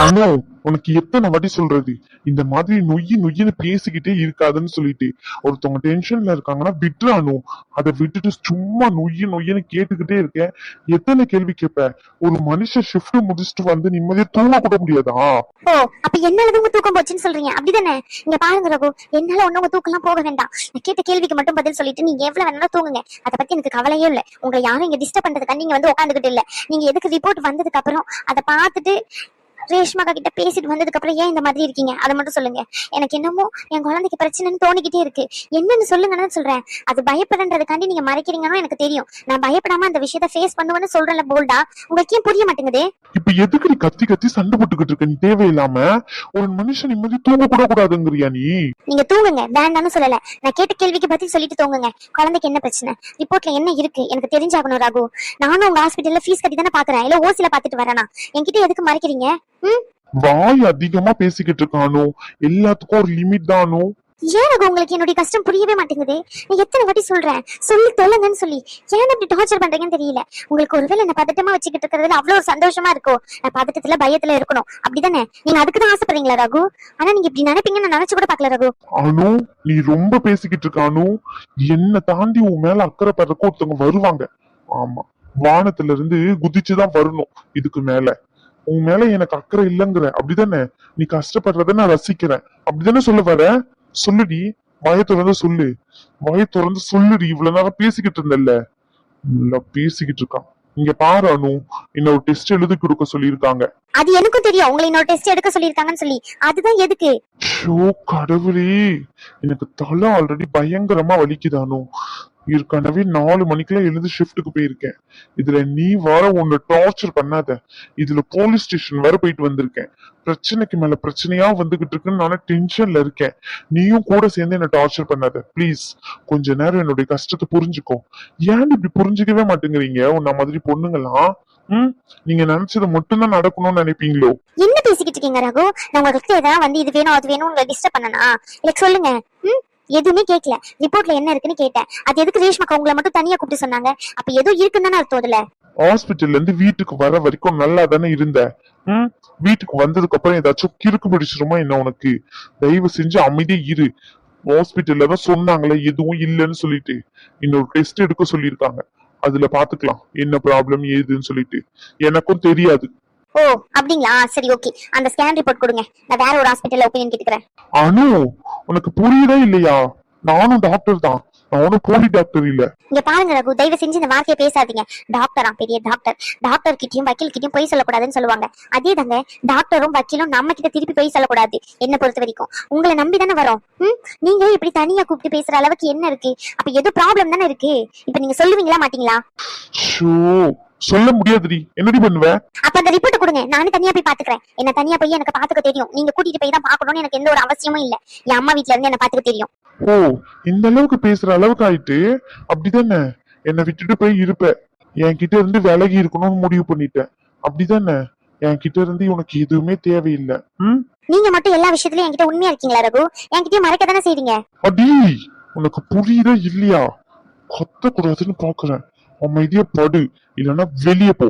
அனு உனக்கு எத்தனை வாட்டி சொல்றது? இந்த மாதிரி நொய்யி நொய்யின்னு பேசிக்கிட்டே இருக்காதுன்னு சொல்லிட்டு. ஒருத்தவங்க டென்ஷன்ல இருக்காங்கன்னா விட்டுரு அனு அதை விட்டுட்டு சும்மா நொய்யி நொய்யின்னு கேட்டுக்கிட்டே இருக்க எத்தனை கேள்வி கேட்ப? ஒரு மனுஷன் ஷிஃப்ட் முடிச்சுட்டு வந்து நிம்மதியா தூங்க கூட முடியாதா? ஓ அப்ப என்னால உங்க தூக்கம் போச்சுன்னு சொல்றீங்க? அப்படிதானே? இங்க பாருங்க ரகு என்னால ஒண்ணு உங்க தூக்கம் போக வேண்டாம். நான் கேட்ட கேள்விக்கு மட்டும் பதில் சொல்லிட்டு நீங்க எவ்வளவு வேணாலும் தூங்குங்க. அதை பத்தி எனக்கு கவலையே இல்ல. உங்களை யாரும் இங்க டிஸ்டர்ப் பண்றதுக்கு நீங்க வந்து உட்காந்துக்கிட்டு இல்ல. நீங்க எதுக்கு ரிப்போர்ட் வந்ததுக்கு அப்புறம் அதை பார்த்துட்டு ரேஷ்மாக்கா கிட்ட பேசிட்டு வந்ததுக்கு அப்புறம் ஏன் இந்த மாதிரி இருக்கீங்க? அதை மட்டும் சொல்லுங்க. எனக்கு என்னமோ என் குழந்தைக்கு பிரச்சனைன்னு தோணிக்கிட்டே இருக்கு. என்னன்னு சொல்லுங்கன்னு சொல்றேன். அது பயப்படுறதுக்காண்டி நீங்க மறைக்கிறீங்கன்னு எனக்கு தெரியும். நான் பயப்படாம அந்த விஷயத்த ஃபேஸ் பண்ணுவேன்னு சொல்றேன்ல போல்டா உங்களுக்கு ஏன் புரிய மாட்டேங்குது. இப்ப எதுக்கு நீ கத்தி கத்தி சண்டை போட்டுக்கிட்டு இருக்க? நீ தேவையில்லாம ஒரு மனுஷன் நிம்மதி தூங்க கூட கூடாதுங்கிறியா நீ? நீங்க தூங்குங்க. வேண்டாம்னு சொல்லல. நான் கேட்ட கேள்விக்கு பதில் சொல்லிட்டு தூங்குங்க. குழந்தைக்கு என்ன பிரச்சனை? ரிப்போர்ட்ல என்ன இருக்கு? எனக்கு தெரிஞ்சாகணும் ராகு. நானும் உங்க ஹாஸ்பிட்டல்ல ஃபீஸ் கட்டி தானே பாக்குறேன். இல்ல ஓசில பாத்துட்டு வரேனா என்கிட்ட எதுக்கு மறைக்கிறீங்க? ம்? வாய் அதிகமா பேசிக்கிட்டு இருக்கானோ? எல்லாத்துக்கும் ஒரு லிமிட் தானோ? ஏன் உங்களுக்கு என்னுடைய கஷ்டம் புரியவே மாட்டேங்குது? நான் எத்தனை வாட்டி சொல்றேன் சொல்லி தொல்லுங்கன்னு சொல்லி. ஏன் அப்படி டார்ச்சர் பண்றீங்கன்னு தெரியல. உங்களுக்கு ஒருவேளை என்ன பதட்டமா வச்சுக்கிட்டு இருக்கிறதுல அவ்வளவு ஒரு சந்தோஷமா இருக்கும் நான் பதட்டத்துல பயத்துல இருக்கணும். அப்படிதானே? நீங்க அதுக்கு தான் ஆசைப்படுறீங்களா ரகு? ஆனா நீங்க இப்படி நினைப்பீங்கன்னு நான் நினைச்சு கூட பாக்கல ரகு. அனு நீ ரொம்ப பேசிக்கிட்டு இருக்க அனு. என்ன தாண்டி உன் மேல அக்கறை படுறக்கு ஒருத்தவங்க வருவாங்க. ஆமா. வானத்துல இருந்து குதிச்சுதான் வரணும் இதுக்கு மேல. உன் மேல எனக்கு அக்கறை இல்லைங்கிற. அப்படிதானே? நீ கஷ்டப்படுறத நான் ரசிக்கிறேன். அப்படிதானே சொல்ல வர? சொல்லுடி வாயை திறந்து சொல்லு. வாயை திறந்து சொல்லுடி இவ்வளவு நேரம் பேசிக்கிட்டு இருந்தல்ல. நல்லா பேசிக்கிட்டு இருக்கான். இங்க பாரு அனு. இன்னொரு டெஸ்ட் எழுதி கொடுக்க சொல்லியிருக்காங்க. அது எனக்கும் தெரியும். உங்களை இன்னொரு டெஸ்ட் எடுக்க சொல்லியிருக்காங்கன்னு சொல்லி. அதுதான் எதுக்கு? ஷோ கடவுளே. எனக்கு தலை ஆல்ரெடி பயங்கரமா வலிக்குதானோ ஏற்கனவே நாலு மணிக்கெல்லாம் எழுந்து ஷிஃப்ட்டுக்கு போயிருக்கேன். இதுல நீ வர உன்னை டார்ச்சர் பண்ணாத. இதுல போலீஸ் ஸ்டேஷன் வர போயிட்டு வந்திருக்கேன். பிரச்சனைக்கு மேல பிரச்சனையா வந்துகிட்டு இருக்குன்னு நானே டென்ஷன்ல இருக்கேன். நீயும் கூட சேர்ந்து என்ன டார்ச்சர் பண்ணாத. ப்ளீஸ் கொஞ்ச நேரம் என்னுடைய கஷ்டத்தை புரிஞ்சுக்கோ. ஏன் இப்படி புரிஞ்சுக்கவே மாட்டேங்கிறீங்க? உன்ன மாதிரி பொண்ணுங்களாம் ம்? நீங்க நினைச்சது மட்டும்தான் நடக்கணும்னு நினைப்பீங்களோ? என்ன பேசிக்கிட்டு இருக்கீங்க ரகு? நான் உங்களுக்கு ஏதாவது வந்து இது வேணும் அது வேணும் உங்களை டிஸ்டர்ப் பண்ணனா? எனக்கு சொல்லுங்க ம்? எதுவுமே கேட்கல ரிப்போர்ட்ல என்ன இருக்குன்னு கேட்டேன். அது எதுக்கு ரேஷ்மாக்கா உங்களை மட்டும் தனியா கூப்பிட்டு சொன்னாங்க? அப்ப ஏதோ இருக்குன்னு தானே அர்த்தம் அதுல. ஹாஸ்பிட்டல்ல இருந்து வீட்டுக்கு வர வரைக்கும் நல்லா தானே இருந்த ம்? வீட்டுக்கு வந்ததுக்கு அப்புறம் ஏதாச்சும் கிறுக்கு பிடிச்சிருமா என்ன உனக்கு? தயவு செஞ்சு அமைதியா இரு. ஹாஸ்பிட்டல்ல தான் சொன்னாங்களே எதுவும் இல்லைன்னு சொல்லிட்டு. இன்னொரு டெஸ்ட் எடுக்க சொல்லியிருக்காங்க. அதுல பாத்துக்கலாம். என்ன ப்ராப்ளம் ஏதுன்னு சொல்லிட்டு. எனக்கும் தெரியாது. ஓ. அப்படிங்களா? சரி ஓகே அந்த ஸ்கேன் ரிப்போர்ட் கொடுங்க. நான் வேற ஒரு ஹாஸ்பிட்டல்ல ஒப்பீனியன் கேட்டுக்கிறேன். அனு உனக்கு புரியுதா இல்லையா? நானும் டாக்டர் தான். நானும் போலி டாக்டர் இல்ல. இங்க பாருங்க ரகு. தயவு செஞ்சு இந்த வார்த்தையை பேசாதீங்க. டாக்டரா பெரிய டாக்டர் டாக்டர் கிட்டயும் வக்கீல் கிட்டயும் பொய் சொல்லக்கூடாதுன்னு சொல்லுவாங்க. அதே தாங்க டாக்டரும் வக்கீலும் நம்ம கிட்ட திருப்பி பொய் சொல்லக்கூடாது. என்ன பொறுத்த வரைக்கும். உங்களை நம்பி தானே வரோம். ம்? நீங்க இப்படி தனியா கூப்பிட்டு பேசுற அளவுக்கு என்ன இருக்கு? அப்ப ஏதோ ப்ராப்ளம் தானே இருக்கு? இப்ப நீங்க சொல்லுவீங்களா மாட்டீங்களா? ஷோ. சொல்ல முடியாதுடி. என்னடி பண்ணுவ? அப்ப அந்த ரிப்போர்ட் கொடுங்க. நானே தனியா போய் பாத்துக்கிறேன். என்ன தனியா போய் எனக்கு பாத்துக்க தெரியும். நீங்க கூட்டிட்டு போய் தான் பாக்கணும்னு எனக்கு எந்த ஒரு அவசியமும் இல்ல. என் அம்மா வீட்ல இருந்து என்ன பாத்துக்க தெரியும். ஓ இந்த அளவுக்கு பேசுற அளவுக்கு ஆயிட்டு அப்படிதானே? என்னை விட்டுட்டு போய் இருப்ப. என்கிட்ட இருந்து விலகி இருக்கணும்னு முடிவு பண்ணிட்டேன். அப்படிதானே? என்கிட்ட இருந்து உனக்கு எதுவுமே தேவையில்லை. ம்? நீங்க மட்டும் எல்லா விஷயத்துலயும் என்கிட்ட உண்மையா இருக்கீங்களா ரகு? என்கிட்டயும் மறைக்க தானே செய்றீங்க? அடி உனக்கு புரியுதா இல்லையா? கத்தக்கூடாதுன்னு பாக்குறேன். அமைதியா படு. இல்லைன்னா வெளியே போ.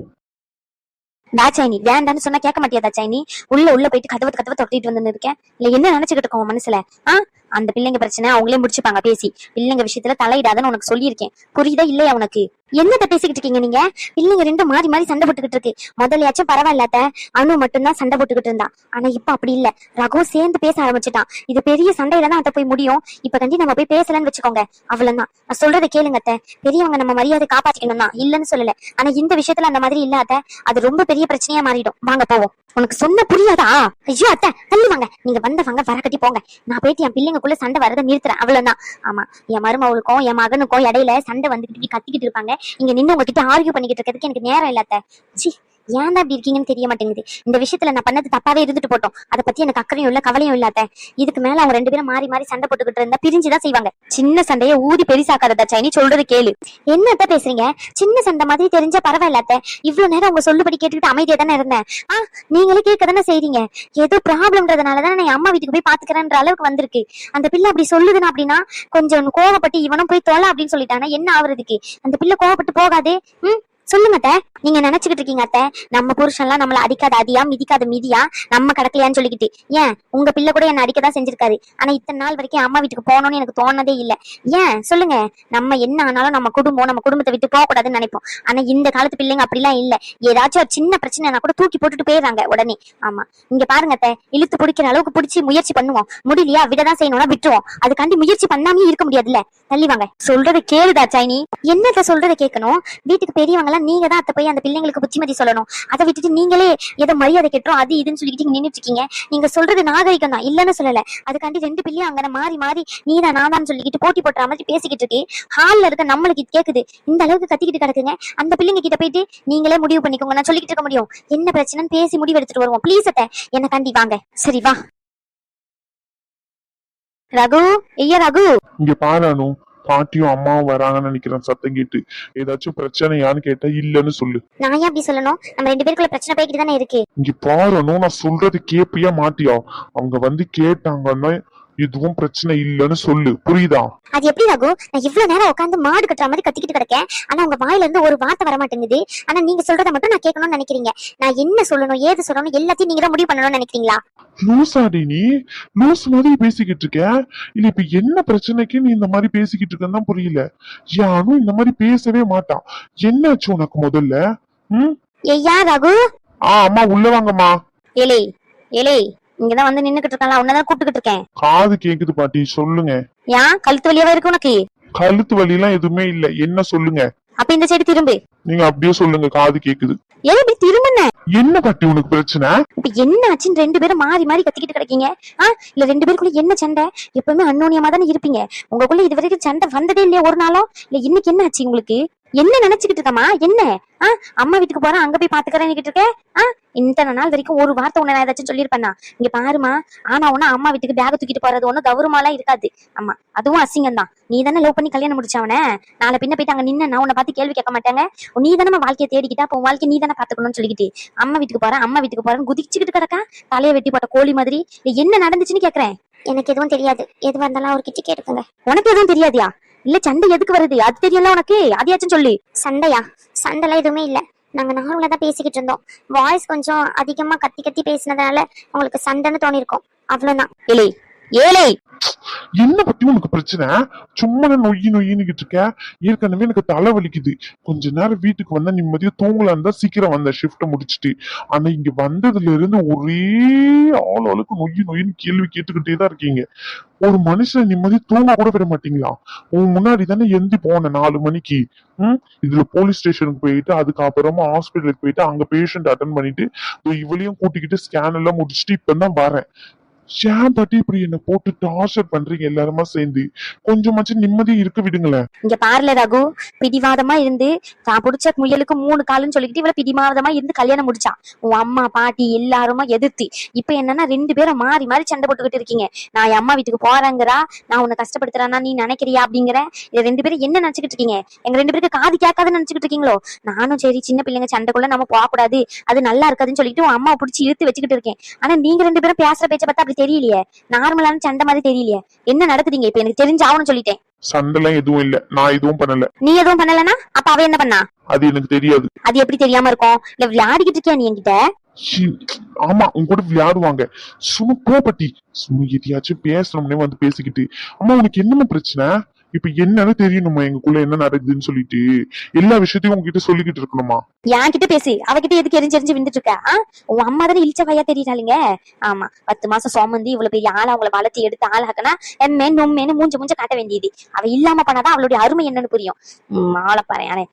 வேண்டான்னு சொன்னா கேட்க மாட்டியாதா சைனி? உள்ள உள்ள போயிட்டு கதவை கதவை தொட்டிட்டு வந்து இருக்கேன். இல்ல என்ன நினைச்சுக்கிட்டு இருக்கோம் மனசுல? ஆஹ் அந்த பிள்ளைங்க பிரச்சனை அவங்களே முடிச்சுப்பாங்க பேசி. பிள்ளைங்க விஷயத்துல தலையிடாதன்னு உனக்கு சொல்லியிருக்கேன். புரியுதா இல்லையா உனக்கு? என்னத்த பேசிக்கிட்டு இருக்கீங்க நீங்க? பிள்ளைங்க ரெண்டும் மாறி மாறி சண்டை போட்டுக்கிட்டு இருக்கு. முதலையாச்சும் பரவாயில்லாத அனு மட்டும்தான் சண்டை போட்டுக்கிட்டு இருந்தா. ஆனா இப்ப அப்படி இல்ல. ரகு சேர்ந்து பேச ஆரம்பிச்சுட்டான். இது பெரிய சண்டையில தான் அதை போய் முடியும். இப்ப கண்டி நம்ம போய் பேசலன்னு வச்சுக்கோங்க. அவ்வளவுதான். நான் சொல்றதை கேளுங்க அத்தை. பெரியவங்க நம்ம மரியாதை காப்பாத்திக்கணும் தான் இல்லன்னு சொல்லல. ஆனா இந்த விஷயத்துல அந்த மாதிரி இல்லாத அது ரொம்ப பெரிய பிரச்சனையா மாறிடும். வாங்க போவோம். உனக்கு சொன்ன புரியாதா? ஐயோ அத்தை தள்ளி வாங்க நீங்க வந்தவங்க வர கட்டி போங்க. நான் போயிட்டு என் பிள்ளைங்க பிள்ளைங்களுக்குள்ள சண்டை வரதை நிறுத்துறேன். அவ்வளவுதான். ஆமா என் மருமவளுக்கும் என் மகனுக்கும் இடையில சண்டை வந்துகிட்டு கத்திக்கிட்டு இருப்பாங்க. இங்க நின்று உங்ககிட்ட ஆர்கியூ பண்ணிக்கிட்டு இருக்கிறதுக்கு எனக்கு நேரம் இல்லாத சி ஏன் தான் இப்படி இருக்கீங்கன்னு தெரிய மாட்டேங்குது. இந்த விஷயத்துல நான் பண்ணது தப்பாவே இருந்துட்டு போட்டோம். அதை பத்தி எனக்கு அக்கறையும் இல்ல கவலையும் இல்லாத இதுக்கு மேல அவங்க ரெண்டு பேரும் மாறி மாறி சண்டை போட்டுக்கிட்டு இருந்தா பிரிஞ்சுதான் செய்வாங்க. சின்ன சண்டையை ஊதி பெரிசாக்காததா சைனி சொல்றது கேளு. என்னத்த பேசுறீங்க? சின்ன சண்டை மாதிரி தெரிஞ்ச பரவாயில்லாத இவ்வளவு நேரம் உங்க சொல்லுபடி கேட்டுக்கிட்டு அமைதியா தானே இருந்தேன். ஆ நீங்களே கேட்க தானே செய்றீங்க. ஏதோ ப்ராப்ளம்ன்றதுனால தான் நான் அம்மா வீட்டுக்கு போய் பாத்துக்கிறேன்ற அளவுக்கு வந்திருக்கு. அந்த பிள்ளை அப்படி சொல்லுதுன்னு அப்படின்னா கொஞ்சம் கோவப்பட்டு இவனும் போய் தொலை அப்படின்னு சொல்லிட்டானா என்ன ஆகுறதுக்கு? அந்த பிள்ளை கோவப்பட்டு போகாதே. ம்? சொல்லுங்க அத்தை. நீங்க நினைச்சுக்கிட்டு இருக்கீங்க அத்தை. நம்ம புருஷன்லாம் நம்மள அடிக்காத அதியா மிதிக்காத மிதியா நம்ம கடக்கலையான்னு சொல்லிக்கிட்டு. ஏன்? உங்க பிள்ளை கூட என்ன அடிக்க தான் செஞ்சிருக்காரு. ஆனா இத்தனை நாள் வரைக்கும் அம்மா வீட்டுக்கு போகணும்னு எனக்கு தோணதே இல்ல. ஏன்? சொல்லுங்க. நம்ம என்ன ஆனாலும் நம்ம குடும்பம் நம்ம குடும்பத்தை விட்டு போக கூடாதுன்னு நினைப்போம். ஆனா இந்த காலத்து பிள்ளைங்க அப்படிலாம் இல்ல. ஏதாச்சும் ஒரு சின்ன பிரச்சனைனா கூட தூக்கி போட்டுட்டு போயிடுறாங்க உடனே. ஆமா. இங்க பாருங்க அத்தை. இழுத்து பிடிக்கிற அளவுக்கு பிடிச்சி முயற்சி பண்ணுவோம். முடியலையா? விடதான் செய்யணும்னா விட்டுருவோம். அதுக்காண்டி முயற்சி பண்ணாமே இருக்க முடியாதுல்ல. தள்ளி வாங்க. சொல்றதை கேளுதா சைனி. என்னத்த சொல்றதை கேட்கணும்? வீட்டுக்கு பெரியவங்க நீங்க தான் அத்தை போய் அந்த பிள்ளைங்களுக்கு புத்திமதி சொல்லணும். அதை விட்டுட்டு நீங்களே ஏதோ மரியாதை கெட்டோம் அது இதுன்னு சொல்லிட்டு நின்னுட்டு இருக்கீங்க. நீங்க சொல்றது நாகரிகம் தான். இல்லன்னு சொல்லல. அதுக்காண்டி ரெண்டு பிள்ளையும் அங்கே மாறி மாறி நீதான் நாதான் சொல்லிக்கிட்டு போட்டி போட்டுற மாதிரி பேசிக்கிட்டு இருக்கு. ஹால்ல இருக்க நம்மளுக்கு கேட்குது கேக்குது. இந்த அளவுக்கு கத்திக்கிட்டு கிடக்குங்க. அந்த பிள்ளைங்க கிட்ட போயிட்டு நீங்களே முடிவு பண்ணிக்கோங்க. நான் சொல்லிக்கிட்டு இருக்க முடியும். என்ன பிரச்சனைன்னு பேசி முடிவு எடுத்துட்டு வருவோம். ப்ளீஸ் அத்தை என்ன கண்டி வாங்க. சரி வா. ரகு? ஐயா ரகு? இங்க பாரு பாட்டியும் அம்மாவும் வராங்கன்னு நினைக்கிறேன். சத்தம் கேட்டு. ஏதாச்சும் பிரச்சனையான்னு கேட்டா இல்லன்னு சொல்லு. நான் ஏன் அப்படி சொல்லணும்? நம்ம ரெண்டு பேருக்குள்ள பிரச்சனை போய்கிட்டு தானே இருக்கு. இங்க பாரு அனு நான் சொல்றது கேப்பியா மாட்டியா? அவங்க வந்து கேட்டாங்கன்னா எதுவும் பிரச்சனை இல்லைன்னு சொல்லு. புரியுதா? அது எப்படி ரகு? நான் இவ்வளவு நேரம் உட்காந்து மாடு கட்டுற மாதிரி கத்திக்கிட்டு கிடக்கேன். ஆனா உங்க வாயில இருந்து ஒரு வார்த்தை வர மாட்டேங்குது ஆனா நீங்க சொல்றதை மட்டும் நான் கேட்கணும்னு நினைக்கிறீங்க. நான் என்ன சொல்லணும் ஏது சொல்லணும் எல்லாத்தையும் நீங்க தான் முடிவு பண்ணணும்னு நினைக்கிறீங்களா? லூசாடி நீ. லூஸ் மாதிரி பேசிக்கிட்டு இருக்க. இல்ல இப்ப என்ன பிரச்சனைக்கு நீ இந்த மாதிரி பேசிக்கிட்டு இருக்கன்னு தான் புரியல. யானும் இந்த மாதிரி பேசவே மாட்டான். என்னாச்சு உனக்கு முதல்ல? ம்? ஐயா ரகு? ஆ அம்மா உள்ள வாங்கம்மா. ஏலே ஏலே இங்கதான் வந்து நின்னுகிட்டு இருக்கான்ல உன்னதான் கூப்பிட்டுக்கிட்டு இருக்கேன் காது கேக்குது பாட்டி சொல்லுங்க. ஏன்? கழுத்து வலியாவா இருக்கு உனக்கு? கழுத்து வலி எல்லாம் எதுவுமே இல்ல. என்ன சொல்லுங்க? அப்ப இந்த சைடு திரும்பு. நீங்க அப்படியே சொல்லுங்க காது கேக்குது. ஏன் இப்படி திரும்புன? என்ன பாட்டி உனக்கு பிரச்சனை? இப்ப என்ன ஆச்சுன்னு ரெண்டு பேரும் மாறி மாறி கத்திக்கிட்டு கிடைக்கீங்க? ஆ? இல்ல ரெண்டு பேருக்குள்ள என்ன சண்டை? எப்பவுமே அன்னோனியமா தானே இருப்பீங்க. உங்களுக்குள்ள இது வரைக்கும் சண்டை வந்ததே இல்லையா ஒரு நாளும் இல்ல இன்னைக்கு என்ன ஆச்சு உங்களுக்கு? என்ன நினைச்சுக்கிட்டு இருக்கமா என்ன? ஆ அம்மா வீட்டுக்கு போறேன் அங்க போய் பாத்துக்கிறேன்னு இருக்க? ஆ இத்தனை நாள் வரைக்கும் ஒரு வார்த்தை உன்னை நான் ஏதாச்சும் சொல்லியிருப்பேனா இங்க பாருமா ஆனா உன்னா அம்மா வீட்டுக்கு பேக தூக்கிட்டு போறது ஒண்ணும் கௌரவமாலாம் இருக்காது. ஆமா அதுவும் அசிங்கம் தான் நீ தானே லவ் பண்ணி கல்யாணம் முடிச்சவன நாளை பின்ன போயிட்டு அங்க நின்னு நான் உன்னை பார்த்து கேள்வி கேட்க மாட்டாங்க. நீ தானே வாழ்க்கையை தேடிக்கிட்டா அப்போ வாழ்க்கை நீ தானே பாத்துக்கணும்னு சொல்லிக்கிட்டு. அம்மா வீட்டுக்கு போறேன் அம்மா வீட்டுக்கு போறேன்னு குதிச்சுக்கிட்டு கிடக்கா? தலையை வெட்டி போட்ட கோழி மாதிரி. என்ன நடந்துச்சுன்னு கேக்குறேன். எனக்கு எதுவும் தெரியாது. எதுவா இருந்தாலும் அவர்கிட்ட கேட்டுக்கோங்க. உனக்கு எதுவும் தெரியாதியா? இல்ல சண்டை எதுக்கு வருது? அது தெரியல உனக்கு? அதையாச்சும் சொல்லு. சண்டையா? சண்டைலாம் எதுவுமே இல்ல. நாங்க நார்மலா தான் பேசிக்கிட்டு இருந்தோம். வாய்ஸ் கொஞ்சம் அதிகமா கத்தி கத்தி பேசினதுனால உங்களுக்கு சண்டைன்னு தோணிருக்கும். அவ்வளவுதான். ஏலே ஏழை என்ன பத்தி உனக்கு பிரச்சனை? சும்மா நொய்யி நொய்யின்னு இருக்க. ஏற்கனவே எனக்கு தலை வலிக்குது. கொஞ்ச நேரம் வீட்டுக்கு வந்தா நிம்மதியா தூங்கலான்னு தான் சீக்கிரம் வந்த ஷிஃப்ட முடிச்சுட்டு. ஆனா இங்க வந்ததுல இருந்து ஒரே ஆள் ஆளுக்கு நொய்யி நொய்யின்னு கேள்வி கேட்டுக்கிட்டே தான் இருக்கீங்க. ஒரு மனுஷன் நிம்மதி தூங்க கூட விட மாட்டீங்களா? உன் முன்னாடி தானே எந்தி போனேன் நாலு மணிக்கு. ம்? இதுல போலீஸ் ஸ்டேஷனுக்கு போயிட்டு அதுக்கப்புறமா ஹாஸ்பிட்டலுக்கு போயிட்டு அங்க பேஷண்ட் அட்டன் பண்ணிட்டு இவளையும் கூட்டிக்கிட்டு ஸ்கேன் எல்லாம் முடிச்சுட்டு இப்பதான் வரேன். ஏன் பாட்டி இப்படி என்ன போட்டு டார்ச்சர் பண்றீங்க எல்லாருமா சேர்ந்து? கொஞ்சமாச்சும் நிம்மதி இருக்க விடுங்களேன். இங்க பாருல ரகு பிடிவாதமா இருந்து தான் புடிச்ச முயலுக்கு மூணு காலுன்னு சொல்லிக்கிட்டு இவ்வளவு பிடிவாதமா இருந்து கல்யாணம் முடிச்சா உன் அம்மா பாட்டி எல்லாருமா எதிர்த்து. இப்ப என்னன்னா ரெண்டு பேரும் மாறி மாறி சண்டை போட்டுக்கிட்டு இருக்கீங்க. நான் என் அம்மா வீட்டுக்கு போறேங்கிறா நான் உன்னை கஷ்டப்படுத்துறானா நீ நினைக்கிறியா அப்படிங்கிற இது ரெண்டு பேரும் என்ன நினைச்சுக்கிட்டு இருக்கீங்க? எங்க ரெண்டு பேருக்கு காது கேட்காதுன்னு நினைச்சுக்கிட்டு இருக்கீங்களோ? நானும் சரி சின்ன பிள்ளைங்க சண்டைக்குள்ள நம்ம போகக்கூடாது. அது நல்லா இருக்காதுன்னு சொல்லிட்டு உன் அம்மா பிடிச்சி இழுத்து வச்சுக்கிட்டு இருக்கேன். ஆனா நீங்க ரெண்டு பேரும் பேசுற பேச்ச பார்த்தா அப்படி தெரியலையே. நார்மலான சண்டை மாதிரி தெரியலையே. என்ன நடக்குதுங்க இப்ப? எனக்கு தெரிஞ்சாவணும் சொல்லிட்டேன். சண்டைலாம் எதுவும் இல்ல. நான் எதுவும் பண்ணல. நீ எதுவும் பண்ணலனா அப்ப அவ என்ன பண்ணா? அது எனக்கு தெரியாது. அது எப்படி தெரியாம இருக்கும்? இல்ல விளையாடிக்கிட்டு இருக்கியா நீ என்கிட்ட? ஆமா உங்க கூட விளையாடுவாங்க. சும்மா போ பாட்டி. சும்மா எதையாச்சும் பேசணும்னே வந்து பேசிக்கிட்டு. அம்மா உனக்கு என்னம்மா பிரச்சனை? இப்ப என்னன்னு தெரியணுமா? எங்களுக்குள்ள என்ன நடக்குதுன்னு சொல்லிட்டு எல்லா விஷயத்தையும் உங்ககிட்ட சொல்லிக்கிட்டு இருக்கணுமா? என் கிட்ட அவகிட்ட எதுக்கு எரிஞ்சு எரிஞ்சு விந்துட்டு இருக்க ஆ? உன் அம்மா தானே இழிச்ச தெரியறாளுங்க? ஆமா. பத்து மாசம் சோமந்தி இவ்வளவு பெரிய ஆளா அவங்கள வளர்த்து எடுத்து ஆளாக்கனா எம்மே நொம்மேன்னு மூஞ்ச மூஞ்ச காட்ட வேண்டியது. அவ இல்லாம பண்ணாதான் அவளுடைய அருமை என்னன்னு புரியும். உம், ஆளை பாரு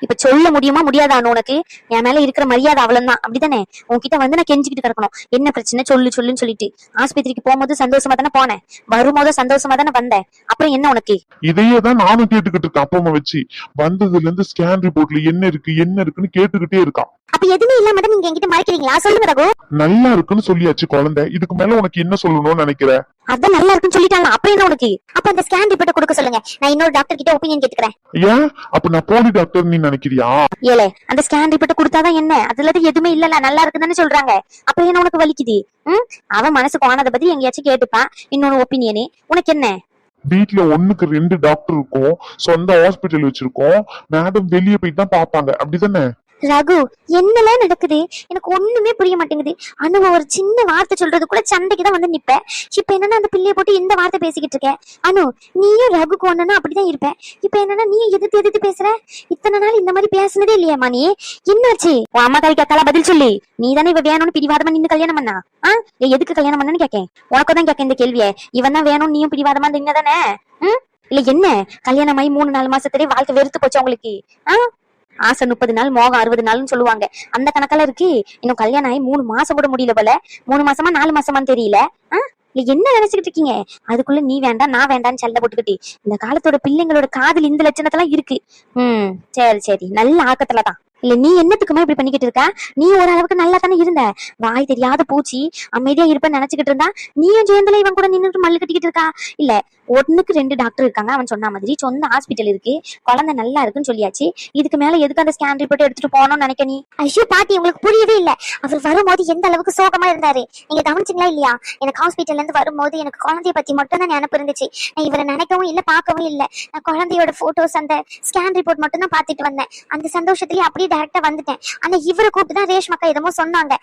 இப்ப சொல்ல முடியுமா முடியாதான்னு உனக்கு? என் மேல இருக்கிற மரியாதை அவ்வளவுதான். அப்படிதானே உன்கிட்ட வந்து நான் கெஞ்சிக்கிட்டு கிடக்கணும். என்ன பிரச்சனை? சொல்லு சொல்லுன்னு சொல்லிட்டு. ஆஸ்பத்திரிக்கு போகும்போது சந்தோஷமா தானே போனேன். வரும்போது சந்தோஷமா தானே வந்தேன். அப்புறம் என்ன உனக்கு? இதையே தான் நானும் கேட்டுக்கிட்டு இருக்கேன் அப்பா அம்மா வச்சு. வந்ததுல இருந்து ஸ்கேன் ரிப்போர்ட்ல என்ன இருக்கு என்ன இருக்குன்னு கேட்டுக்கிட்டே இருக்கான். அப்ப எதுவுமே இல்லாம தான் நீங்க என்கிட்ட மறைக்கிறீங்களா? சொல்லுங்க ரகு. நல்லா இருக்குன்னு சொல்லியாச்சு குழந்தை. இதுக்கு மேல உனக்கு என்ன சொல்லணும்னு நினைக்கிற? அதான் நல்லா இருக்குன்னு சொல்லிட்டாங்க அப்புறம் என்ன உனக்கு? அப்ப அந்த ஸ்கேன் ரிப்போர்ட் கொடுக்க சொல்லுங்க. நான் இன்னொரு டாக்டர் கிட்ட ஒப்பீனியன் கேட்டுக்கிறேன். ஏன்? அப்ப நான் போலி டாக்டர் நீ நினைக்கிறியா? ஏலே அந்த ஸ்கேன் ரிப்போர்ட் கொடுத்தாதான் என்ன? அதுல எதுவுமே இல்லல நல்லா இருக்குன்னு சொல்றாங்க. அப்புறம் என்ன உனக்கு வலிக்குது? ம்? அவன் மனசுக்கு ஆனதை பத்தி எங்கேயாச்சும் கேட்டுப்பான். இன்னொன்னு ஒப்பீனியனு உனக்கு என்ன? வீட்ல ஒண்ணுக்கு ரெண்டு டாக்டர் இருக்கும். சொந்த ஹாஸ்பிட்டல் வச்சிருக்கோம். மேடம் வெளியே போய் தான் பாப்பாங்க அப்படிதானே? ரகு என்னெல்லாம் நடக்குது? எனக்கு ஒண்ணுமே புரிய மாட்டேங்குது. அனுவ ஒரு சின்ன வார்த்தை சொல்றது கூட சண்டைக்கு தான் வந்து நிப்ப. இப்ப என்னன்னா அந்த பிள்ளைய போட்டு இந்த வார்த்தை பேசிக்கிட்டு இருக்க. அனு நீயும் ரகுக்கு ஒண்ணுன்னா அப்படிதான் இருப்ப. இப்ப என்னன்னா நீ எதிர்த்து எதிர்த்து பேசுற? இத்தனை நாள் இந்த மாதிரி பேசுனதே இல்லையாமா நீ? என்னாச்சு? உன் அம்மா தாய் கேட்கல பதில் சொல்லி. நீ தானே இவ வேணும்னு பிடிவாதமா நின்று கல்யாணம் பண்ணா? ஆ? எதுக்கு கல்யாணம் பண்ணனு கேக்கேன். உனக்கு தான் கேட்க இந்த கேள்வியை. இவன் தான் வேணும் நீயும் பிடிவாதமா நின்னதானே? தானே இல்ல என்ன? கல்யாணம் மூணு நாலு மாசத்துலயே வாழ்க்கை வெறுத்து போச்சு உங்களுக்கு ஆஹ் ஆசை முப்பது நாள் மோகம் அறுபது நாள்னு சொல்லுவாங்க. அந்த கணக்கால இருக்கு. இன்னும் கல்யாணம் ஆகி மூணு மாசம் கூட முடியல போல. மூணு மாசமா நாலு மாசமான்னு தெரியல. ஆ? இல்ல என்ன நினைச்சுக்கிட்டு இருக்கீங்க? அதுக்குள்ள நீ வேண்டாம் நான் வேண்டாம்னு சண்டை போட்டுக்கிட்டு. இந்த காலத்தோட பிள்ளைங்களோட காதல் இந்த லட்சணத்தெல்லாம் இருக்கு. ம் சரி சரி. நல்ல ஆக்கத்துல தான். இல்ல நீ என்னத்துக்குமா இப்படி பண்ணிக்கிட்டு இருக்க? நீ ஓரளவுக்கு நல்லா தானே இருந்த? வாய் தெரியாத பூச்சி அமைதியா இருப்பேன்னு நினைச்சுக்கிட்டு இருந்தா நீயும் ஜெயந்தல இவன் கூட நின்னுட்டு மல்லு கட்டிக்கிட்டு இருக்கா? இல்ல ஒண்ணுக்கு ரெண்டு டாக்டர் இருக்காங்க அவன் சொன்ன மாதிரி. சொந்த ஹாஸ்பிட்டல் இருக்கு குழந்தை நல்லா இருக்குன்னு சொல்லியாச்சு. இதுக்கு மேல எதுக்கு அந்த ஸ்கேன் ரிப்போர்ட் எடுத்துட்டு போனோம்னு நினைக்க நீ? ஐயோ பாட்டி உங்களுக்கு புரியவே இல்ல. அவர் வரும்போது எந்த அளவுக்கு சோகமா இருந்தாரு? நீங்க கவனிச்சிங்களா இல்லையா? எனக்கு ஹாஸ்பிட்டல்ல இருந்து வரும்போது எனக்கு குழந்தைய பத்தி மட்டும் தான் நினைப்பு இருந்துச்சு. நான் இவரை நினைக்கவும் இல்ல பார்க்கவும் இல்ல. நான் குழந்தையோட போட்டோஸ் அந்த ஸ்கேன் ரிப்போர்ட் மட்டும் தான் பாத்துட்டு வந்தேன். அந்த சந்தோஷத்துலயே அப்படியே டைரக்டா வந்துட்டேன். ஆனா இவரை கூப்பிட்டு தான் ரேஷ்மக்கா என்னமோ சொன்னாங்க.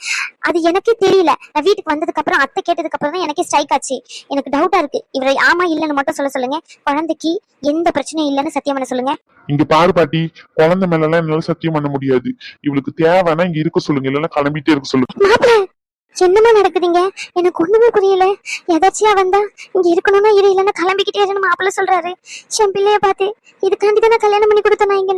அது எனக்கே தெரியல. நான் வீட்டுக்கு வந்ததுக்கு அப்புறம் அத்தை கேட்டதுக்கு அப்புறம் தான் எனக்கே ஸ்ட்ரைக் ஆச்சு. எனக்கு டவுட்டா இருக்கு. இவரை ஆமா இல்லைன்னு மட்டும் சொல்ல சொல்லுங்க. குழந்தைக்கு எந்த பிரச்சனையும் இல்லைன்னு சத்தியம் பண்ண சொல்லுங்க. இங்க பாரு பாட்டி குழந்தை மேல எல்லாம் என்னால சத்தியம் பண்ண முடியாது. இவளுக்கு தேவைன்னா இங்க இருக்க சொல்லுங்க. இல்லைன்னா கிளம்பிட்டே இருக்க சொல்லுங்க. என்னமா நடக்குதுங்க? எனக்கு ஒண்ணுமே புரியல. எதாச்சியா வந்தா இங்க இருக்கணும்னா இரு இல்லைன்னா கிளம்பிக்கிட்டே இருந்து மாப்பிள்ள சொல்றாரு. என் பிள்ளைய பார்த்து இதுக்காண்டி தானே கல்யாணம் பண்ணி கொடுத்தேன் நான் இங்க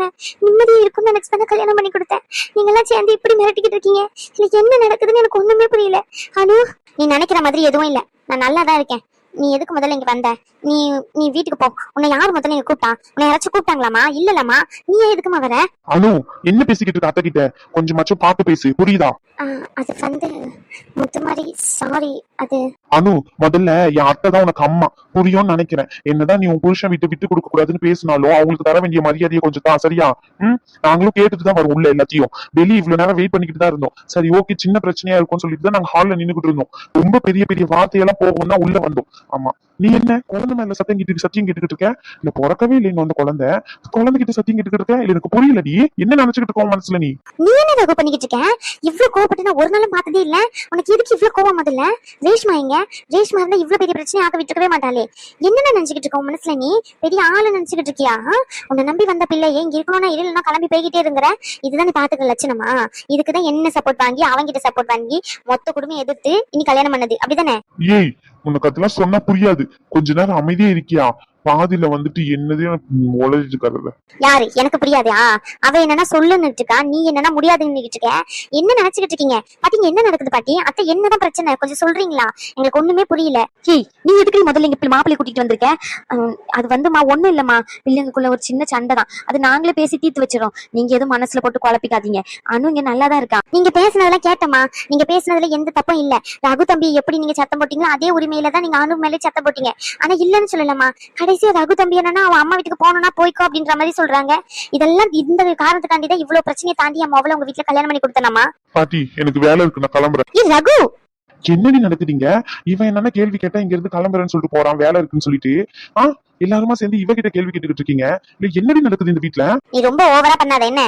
நிம்மதியா இருக்கும்னு நினைச்சு தானே கல்யாணம் பண்ணி கொடுத்தேன். நீங்க எல்லாம் சேர்ந்து இப்படி மிரட்டிக்கிட்டு இருக்கீங்க. எனக்கு என்ன நடக்குதுன்னு எனக்கு ஒண்ணுமே புரியல. அனு நீ நினைக்கிற மாதிரி எதுவும் இல்ல. நான் நல்லா தான் இருக்கேன். நீ எதுக்கு முதல்ல இங்க வந்த? நீ நீ வீட்டுக்கு போ. உன்னை யார் முதல்ல இங்க கூப்பிட்டா? உன்னை யாராச்சும் கூப்பிட்டாங்களாமா இல்லலமா நீ எதுக்குமா வர? அனு என்ன பேசிக்கிட்டு இருக்க அத்தை கிட்ட கொஞ்சமாச்சும் பார்த்து பேசு. புரியுதா? அது வந்து முத்துமாரி சாரி அது அனு முதல்ல என் அத்தை தான் உனக்கு அம்மா. புரியும்னு நினைக்கிறேன். என்னதான் நீ உன் புருஷன் விட்டு விட்டு கொடுக்க கூடாதுன்னு பேசினாலும் அவங்களுக்கு தர வேண்டிய மரியாதையை கொஞ்சம் தான் சரியா? ம்? நாங்களும் கேட்டுட்டு தான் வரோம் உள்ள எல்லாத்தையும். வெளியே இவ்வளவு நேரம் வெயிட் பண்ணிக்கிட்டு தான் இருந்தோம். சரி ஓகே சின்ன பிரச்சனையா இருக்கும்னு சொல்லிட்டு தான் நாங்க ஹால்ல நின்னுகிட்டு இருந்தோம். ரொம்ப பெரிய பெரிய வார்த்தையெல்லாம் போகும் தான் உள்ள வந்தோம். ஆமா. நீ என்ன? குழந்தை மேல சத்தம் கேட்டு சத்தியம் கேட்டுக்கிட்டு இருக்க? இல்ல பிறக்கவே இல்லை இன்னும் அந்த குழந்தை. குழந்தை கிட்ட சத்தியம் கேட்டுக்கிட்டு இருக்க? இல்ல எனக்கு புரியல நீ. என்ன நினைச்சுக்கிட்டு இருக்கோம் மனசுல நீ? நீ என்ன ரகு பண்ணிக்கிட்டு இருக்க? இவ்ளோ கோவப்பட்டு நான் ஒரு நாளும் பார்த்ததே இல்ல. உனக்கு எதுக்கு இவ்ளோ கோவம் முதல்ல? ரேஷ்மா எங்க? ரேஷ்மா இருந்தா இவ்ளோ பெரிய பிரச்சனை ஆக்க விட்டுக்கவே மாட்டாளே. என்னென்ன நினைச்சுக்கிட்டு இருக்க உன் மனசுல நீ? பெரிய ஆளு நினைச்சுக்கிட்டு இருக்கியா? உன்னை நம்பி வந்த பிள்ளையே இங்க இருக்கணும்னா இல்லைன்னா கிளம்பி போய்கிட்டே இருங்கிற. இதுதான் நீ பாத்துக்க லட்சணமா? இதுக்குதான் என்ன சப்போர்ட் வாங்கி அவங்கிட்ட சப்போர்ட் வாங்கி மொத்த குடும்பம் எதிர்த்து இனி கல்யாணம் பண்ணது. அப்படிதானே? ஏய் உனக்கு அதெல்லாம் சொன்னா புரியாது. கொஞ்ச நேரம் அமைதியா இருக்கியா? பாதியில வந்துட்டு என்னதே உழைச்சிட்டு இருக்காரு யாரு? எனக்கு புரியாதா அவ என்னன்னா சொல்லுன்னு இருக்கா நீ என்னன்னா முடியாதுன்னு இருக்க. என்ன நினைச்சுக்கிட்டு இருக்கீங்க? பாத்தீங்க என்ன நடக்குது பாட்டி? அத்தை என்னதான் பிரச்சனை? கொஞ்சம் சொல்றீங்களா? எங்களுக்கு ஒண்ணுமே புரியல. ஏய் நீ எதுக்கு முதல்ல இங்க இப்படி மாப்பிள்ளை கூட்டிட்டு வந்திருக்க? அது வந்துமா ஒண்ணும் இல்லம்மா. பிள்ளைங்களுக்குள்ள ஒரு சின்ன சண்டை தான். அது நாங்களே பேசி தீர்த்து வச்சிரோம் நீங்க எதுவும் மனசுல போட்டு குழப்பிக்காதீங்க. அனு இங்க நல்லா தான் இருக்கா? நீங்க பேசுனதெல்லாம் கேட்டமா நீங்க பேசுனதுல எந்த தப்பும் இல்ல. ரகு தம்பி எப்படி நீங்க சத்தம் போட்டீங்களோ அதே உரிமையில தான் நீங்க அனு மேலே சத்தம் போட்டீங்க. ஆனா இல்லன்னு சொல்லலமா கடைசியா ரகு தம்பி என்னன்னா அவன் அம்மா வீட்டுக்கு போகணும்னா போய்க்கோ அப்படின்ற மாதிரி சொல்றாங்க. இதெல்லாம் இந்த காரணத்துக்காண்டி தான் இவ்வளவு பிரச்சனையை தாண்டி அம்மா அவளை உங்க வீட்டுல கல்யாணம் பண்ணி கொடுத்தனாமா? பாட்டி எனக்கு வேலை இருக்கு நான் கிளம்புறேன். ஏ ரகு! என்னடி நடக்குதுங்க இவன் என்னன்னா கேள்வி கேட்டா இங்க இருந்து கிளம்புறேன்னு சொல்லிட்டு போறான் வேலை இருக்குன்னு சொல்லிட்டு. ஆ எல்லாருமா சேர்ந்து இவகிட்ட கேள்வி கேட்டுக்கிட்டு இருக்கீங்க? இல்ல என்னடி நடக்குது இந்த வீட்ல? நீ ரொம்ப ஓவரா பண்ணாத என்ன?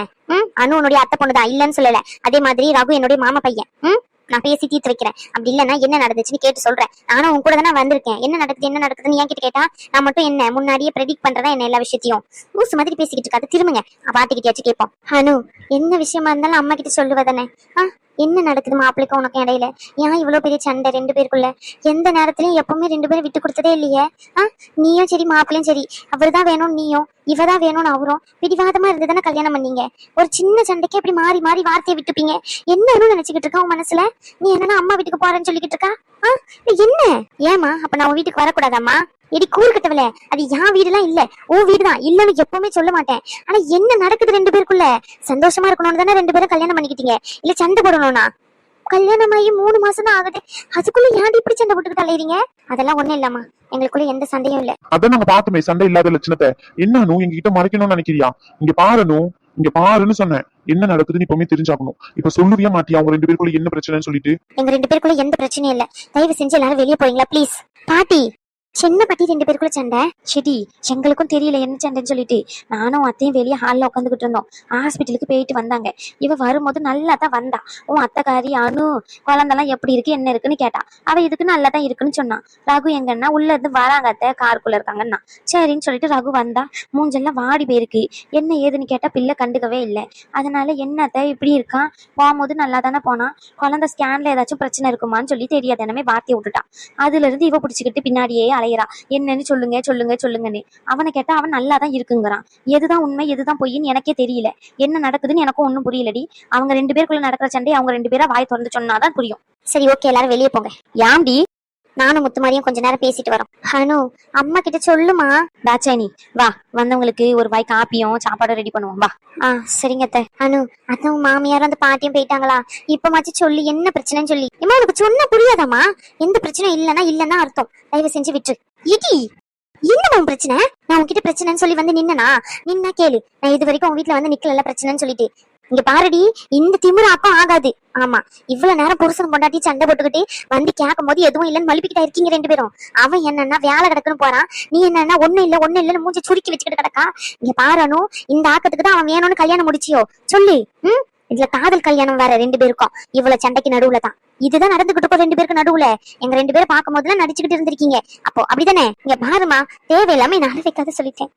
அனு உன்னுடைய அத்தை பொண்ணுதான் இல்லன்னு சொல்லல. அதே மாதிரி ரகு என்னுடைய மாமா பையன். நான் பேசி தீர்த்து வைக்கிறேன் அப்படி இல்லைன்னா என்ன நடந்துச்சுன்னு கேட்டு சொல்றேன். நானும் உன் கூட தானே வந்திருக்கேன். என்ன நடக்குது என்ன நடக்குதுன்னு என்கிட்ட கேட்டா நான் மட்டும் என்ன முன்னாடியே ப்ரெடிக்ட் பண்றதா என்ன எல்லா விஷயத்தையும்? ஊசு மாதிரி பேசிக்கிட்டு இருக்காது. திரும்புங்க. பாட்டுக்கிட்டயாச்சும் கேட்போம். அனு என்ன விஷயமா இருந்தாலும் அம்மா கிட்ட சொல்லுவதானே? ஆ என்ன நடக்குது மாப்பிளைக்கும் உனக்கு இடையில? ஏன் இவ்வளவு பெரிய சண்டை ரெண்டு பேருக்குள்ள? எந்த நேரத்திலயும் எப்பவுமே ரெண்டு பேரும் விட்டு கொடுத்ததே இல்லையே. ஆ நீயும் சரி மாப்பிளையும் சரி. அவர்தான் வேணும் நீயும். இவதான் வேணும்னு அவரும். பிடிவாதமா இருந்து தானே கல்யாணம் பண்ணீங்க? ஒரு சின்ன சண்டைக்கே இப்படி மாறி மாறி வார்த்தையை விட்டுப்பீங்க. என்னன்னு நினைச்சுக்கிட்டு இருக்கா உன் மனசுல? நீ என்னன்னா அம்மா வீட்டுக்கு போறேன்னு சொல்லிக்கிட்டு இருக்கா? ஆ என்ன? ஏமா அப்ப நான் உன் வீட்டுக்கு வரக்கூடாதாம்மா? எடி கூறுகிட்டவள அது என் வீடுலாம் இல்ல. உன் வீடுதான். இல்லன்னு எப்பவுமே சொல்ல மாட்டேன். ஆனா என்ன நடக்குது ரெண்டு பேருக்குள்ள? சந்தோஷமா இருக்கணும்னு தானே ரெண்டு பேரும் கல்யாணம் பண்ணிக்கிட்டீங்க. இல்ல சண்டை போடணும்னா? கல்யாணம் ஆகி மூணு மாசம் தான் ஆகுது. அதுக்குள்ள ஏன்டி இப்படி சண்டை போட்டுக்கிட்டு அலையறீங்க அதெல்லாம் ஒண்ணும் இல்லம்மா. எங்களுக்குள்ள எந்த சண்டையும் இல்ல. அதான் நாங்க பார்த்தோமே சண்டை இல்லாத லட்சணத்தை. என்னன்னு எங்க கிட்ட மறைக்கணும்னு நினைக்கிறியா? இங்க பாருனு இங்க பாருன்னு சொன்னேன். என்ன நடக்குதுன்னு இப்பவுமே தெரிஞ்சாகணும். இப்ப சொல்லுவியா மாட்டியா? அவங்க ரெண்டு பேருக்குள்ள என்ன பிரச்சனைன்னு சொல்லிட்டு? எங்க ரெண்டு பேருக்குள்ள எந்த பிரச்சனையும் இல்ல. தயவு செஞ்சு எல்லாரும் வெளியே போறீங்களா ப்ளீஸ் பாட்டி சின்ன பத்தி ரெண்டு பேருக்குள்ள சண்டை? செடி எங்களுக்கும் தெரியல என்ன சண்டைன்னு சொல்லிட்டு. நானும் அத்தையும் வெளியே ஹாலில் உட்காந்துக்கிட்டு இருந்தோம். ஹாஸ்பிட்டலுக்கு போயிட்டு வந்தாங்க. இவ வரும்போது நல்லா தான் வந்தா. உன் அத்தைக்காரி அனு குழந்தெல்லாம் எப்படி இருக்கு என்ன இருக்குன்னு கேட்டா. அவ இதுக்கு நல்லா தான் இருக்குன்னு சொன்னான் ரகு எங்கன்னா உள்ள இருந்து வராங்க அத்தை காருக்குள்ள இருக்காங்கன்னா. சரின்னு சொல்லிட்டு ரகு வந்தா. மூஞ்செல்லாம் வாடி போயிருக்கு. என்ன ஏதுன்னு கேட்டா பிள்ளை கண்டுக்கவே இல்லை. அதனால என்னத்தை இப்படி இருக்கான் போகும்போது நல்லா தானே போனான் குழந்தை ஸ்கேன்ல ஏதாச்சும் பிரச்சனை இருக்குமான்னு சொல்லி தெரியாத என்னமே வார்த்தையை விட்டுட்டான் அதுல இருந்து இவ பிடிச்சிக்கிட்டு பின்னாடியே அலையிறா என்னன்னு சொல்லுங்க சொல்லுங்க சொல்லுங்கன்னு. அவனை கேட்டா அவன் நல்லா தான் இருக்குங்கிறான். எதுதான் உண்மை எதுதான் பொய்ன்னு எனக்கே தெரியல. என்ன நடக்குதுன்னு எனக்கும் ஒன்றும் புரியலடி. அவங்க ரெண்டு பேருக்குள்ள நடக்கிற சண்டை அவங்க ரெண்டு பேரா வாய் திறந்து சொன்னாதான் புரியும். சரி ஓகே எல்லாரும் வெளியே போங்க. யாம்டி நானும் முத்துமாரியும் கொஞ்ச நேரம் பேசிட்டு வரோம். அனு அம்மா கிட்ட சொல்லுமா? தாட்சாயணி வா வந்தவங்களுக்கு ஒரு வாய் காப்பியும் சாப்பாடும் ரெடி பண்ணுவோம். வா. ஆ சரிங்க அத்தை. அனு அதான் மாமியாரும் அந்த பாட்டியும் போயிட்டாங்களா? இப்பமாச்சு சொல்லி என்ன பிரச்சனைன்னு சொல்லி. ஏமா உனக்கு சொன்னா புரியாதாம்மா? எந்த பிரச்சனையும் இல்லைன்னா இல்லைன்னா அர்த்தம். தயவு செஞ்சு விட்டுரு இடி உன் பிரச்சனை? நான் உன்கிட்ட பிரச்சனைன்னு சொல்லி வந்து நின்னனா? நின்னா கேளு. நான் இது வரைக்கும் உன் வீட்ல வந்து நிக்கல பிரச்சனைன்னு சொல்லிட்டு. இங்க பாருடி இந்த திமிர அப்பா ஆகாது. ஆமா இவ்வளவு நேரம் புருஷன் பொண்டாட்டி சண்டை போட்டுக்கிட்டு வந்து கேட்கும் போது எதுவும் இல்லைன்னு மழுப்பிக்கிட்டா இருக்கீங்க ரெண்டு பேரும். அவன் என்னன்னா வேலை கிடக்குன்னு போறான். நீ என்னன்னா ஒண்ணு இல்ல ஒண்ணு இல்லன்னு மூஞ்சி சுருக்கி வச்சுக்கிட்டு கிடக்கா. இங்க பாரனு இந்த ஆக்கத்துக்கு தான் அவன் வேணும்னு கல்யாணம் முடிச்சியோ? சொல்லு. ம்? இதுல காதல் கல்யாணம் வேற ரெண்டு பேருக்கும். இவ்வளவு சண்டைக்கு நடுவுல தான். இதுதான் நடந்துகிட்டு இருக்கும் ரெண்டு பேருக்கு நடுவுல. எங்க ரெண்டு பேரும் பார்க்கும் போதுலாம் நடிச்சுக்கிட்டு இருந்திருக்கீங்க. அப்போ அப்படிதானே? இங்க பாருமா தேவையில்லாம நான் வைக்காத சொல்லிட்டேன்.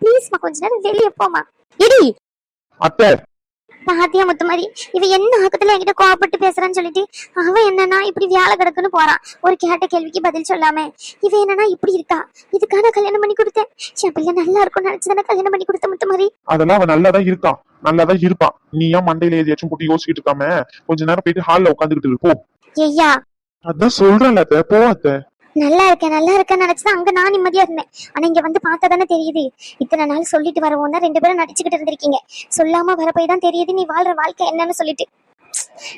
ப்ளீஸ்மா கொஞ்ச நேரம் வெளியே போமா இடி அத்தை பாத்தியா முத்து மாதிரி இவ என்ன ஆக்கத்துல என்கிட்ட கோவப்பட்டு பேசுறான்னு சொல்லிட்டு அவன் என்னன்னா இப்படி வேலை கிடக்குன்னு போறான் ஒரு கேட்ட கேள்விக்கு பதில் சொல்லாம. இவ என்னன்னா இப்படி இருக்கா? இதுக்கான கல்யாணம் பண்ணி கொடுத்தேன். என் பிள்ளை நல்லா இருக்கும்னு நினைச்சுதானே கல்யாணம் பண்ணி கொடுத்த முத்து மாதிரி அதெல்லாம் அவன் நல்லாதான் இருக்கான் நல்லாதான் இருப்பான் நீ ஏன் மண்டையில எதையாச்சும் போட்டு யோசிச்சுட்டு இருக்காம? கொஞ்ச நேரம் போயிட்டு ஹால்ல உட்காந்துக்கிட்டு இரு, போ. ஐயா அதான் சொல்றேன்ல அத்தை. நல்லா இருக்கேன் நல்லா இருக்கேன்னு நினைச்சுதான் அங்க நான் நிம்மதியா இருந்தேன். ஆனா இங்க வந்து பார்த்தா தானே தெரியுது. இத்தனை நாள் சொல்லிட்டு வரவும் தான் ரெண்டு பேரும் நடிச்சுக்கிட்டு இருந்திருக்கீங்க. சொல்லாம வர போய் தான் தெரியுது நீ வாழ்ற வாழ்க்கை என்னன்னு சொல்லிட்டு.